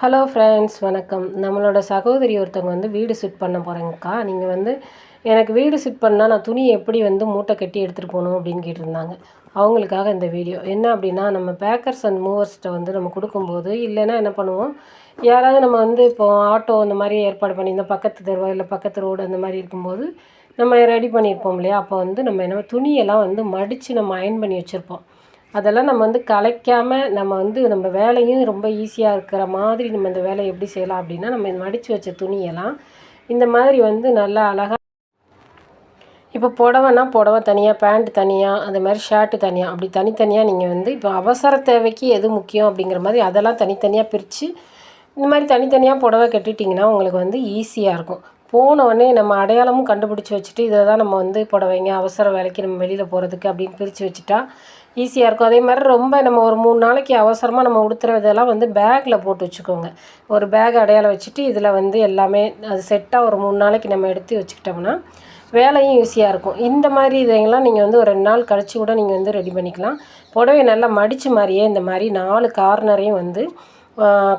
Hello friends வணக்கம். நம்மளோட சகோதரி ஒருத்தவங்க வந்து வீடு செட் பண்ண போகிறேங்கக்கா நீங்கள் வந்து எனக்கு வீடு செட் பண்ணால் நான் துணியை எப்படி வந்து மூட்டை கட்டி எடுத்துகிட்டு போகணும் அப்படின்னு கேட்டிருந்தாங்க. அவங்களுக்காக இந்த வீடியோ என்ன அப்படின்னா நம்ம பேக்கர்ஸ் அண்ட் மூவர்ஸ்கிட்ட வந்து நம்ம கொடுக்கும்போது இல்லைன்னா என்ன பண்ணுவோம்? யாராவது நம்ம வந்து இப்போ ஆட்டோ அந்த மாதிரி ஏற்பாடு பண்ணியிருந்தோம் பக்கத்து தெருவா இல்லை பக்கத்து ரோடு அந்த மாதிரி இருக்கும்போது நம்ம ரெடி பண்ணியிருப்போம் இல்லையா? அப்போ வந்து நம்ம என்ன துணியெல்லாம் வந்து மடித்து நம்ம அயன் பண்ணி வச்சுருப்போம். அதெல்லாம் நம்ம வந்து கலைக்காமல் நம்ம வந்து நம்ம வேலையும் ரொம்ப ஈஸியாக இருக்கிற மாதிரி நம்ம இந்த வேலையை எப்படி செய்யலாம் அப்படின்னா நம்ம மடித்து வச்ச துணியெல்லாம் இந்த மாதிரி வந்து நல்லா அழகாக இப்போ புடவைன்னா புடவை தனியாக பேண்ட் தனியாக அந்த மாதிரி ஷர்ட்டு தனியாக அப்படி தனித்தனியாக நீங்கள் வந்து இப்போ அவசர தேவைக்கு எது முக்கியம் அப்படிங்கிற மாதிரி அதெல்லாம் தனித்தனியாக பிரித்து இந்த மாதிரி தனித்தனியாக புடவை கட்டிட்டிங்கன்னா உங்களுக்கு வந்து ஈஸியாக இருக்கும். போனோடனே நம்ம அடையாளமும் கண்டுபிடிச்சி வச்சுட்டு இதில் தான் நம்ம வந்து புடவைங்க அவசர வேலைக்கு நம்ம வெளியில் போகிறதுக்கு அப்படின்னு பிரித்து வச்சுட்டா ஈஸியாக இருக்கும். அதே மாதிரி ரொம்ப நம்ம ஒரு மூணு நாளைக்கு அவசரமாக நம்ம உடுத்துறதெல்லாம் வந்து பேக்கில் போட்டு வச்சுக்கோங்க. ஒரு பேக் அடையாளம் வச்சுட்டு இதில் வந்து எல்லாமே அது செட்டாக ஒரு மூணு நாளைக்கு நம்ம எடுத்து வச்சுக்கிட்டோம்னா வேலையும் ஈஸியாக இருக்கும். இந்த மாதிரி இதையெல்லாம் நீங்கள் வந்து ஒரு ரெண்டு நாள் கழிச்சு கூட நீங்கள் வந்து ரெடி பண்ணிக்கலாம். புடவை நல்லா மடித்து மாதிரியே இந்த மாதிரி நாலு கார்னரையும் வந்து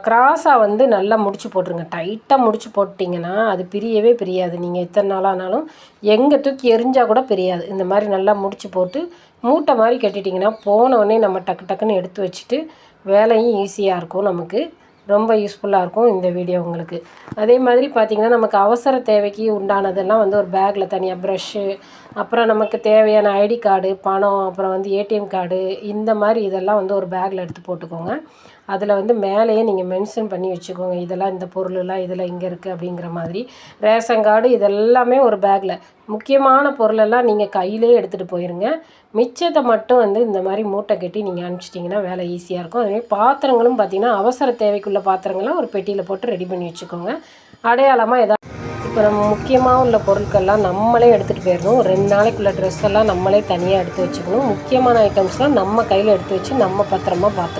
க்ராஸாக வந்து நல்லா முடிச்சு போட்டுருங்க. டைட்டாக முடிச்சு போட்டிங்கன்னா அது பிரியவே பிரியாது. நீங்கள் எத்தனை நாளானாலும் எங்கே தூக்கி எரிஞ்சால் கூட பிரியாது. இந்த மாதிரி நல்லா முடிச்சு போட்டு மூட்டை மாதிரி கட்டிட்டிங்கன்னா போனவுடனே நம்ம டக்கு டக்குன்னு எடுத்து வச்சுட்டு வேலையும் ஈஸியாக இருக்கும் நமக்கு. ரொம்ப யூஸ்ஃபுல்லாக இருக்கும் இந்த வீடியோ உங்களுக்கு. அதே மாதிரி பார்த்திங்கன்னா நமக்கு அவசர தேவைக்கு உண்டானதெல்லாம் வந்து ஒரு பேக்கில் தனியாக ப்ரஷ்ஷு அப்புறம் நமக்கு தேவையான ஐடி கார்டு பணம் அப்புறம் வந்து ஏடிஎம் கார்டு இந்த மாதிரி இதெல்லாம் வந்து ஒரு பேக்கில் எடுத்து போட்டுக்கோங்க. அதில் வந்து மேலேயே நீங்கள் மென்ஷன் பண்ணி வச்சுக்கோங்க. இதெல்லாம் இந்த பொருளெல்லாம் இதில் இங்கே இருக்குது அப்படிங்கிற மாதிரி. ரேஷன் கார்டு இதெல்லாமே ஒரு பேக்கில் முக்கியமான பொருளெல்லாம் நீங்கள் கையிலே எடுத்துகிட்டு போயிருங்க. மிச்சத்தை மட்டும் வந்து இந்த மாதிரி மூட்டை கட்டி நீங்கள் அனுப்பிச்சிட்டிங்கன்னா வேலை ஈஸியாக இருக்கும். அதுமாதிரி பாத்திரங்களும் பார்த்திங்கன்னா அவசர தேவைக்குள்ள பாத்திரங்கள்லாம் ஒரு பெட்டியில் போட்டு ரெடி பண்ணி வச்சுக்கோங்க. அடையாளமாக எதாவது இப்போ நம்ம முக்கியமாக உள்ள பொருட்கள்லாம் நம்மளே எடுத்துகிட்டு போயிடணும் ரெண்டு நாளைக்குள்ள ட்ரெஸ் எல்லாம் நம்மளே தனியாக எடுத்து வச்சுக்கணும். முக்கியமான ஐட்டம்ஸ்லாம் நம்ம கையில் எடுத்து வச்சு நம்ம பத்திரமா பார்த்துக்கணும்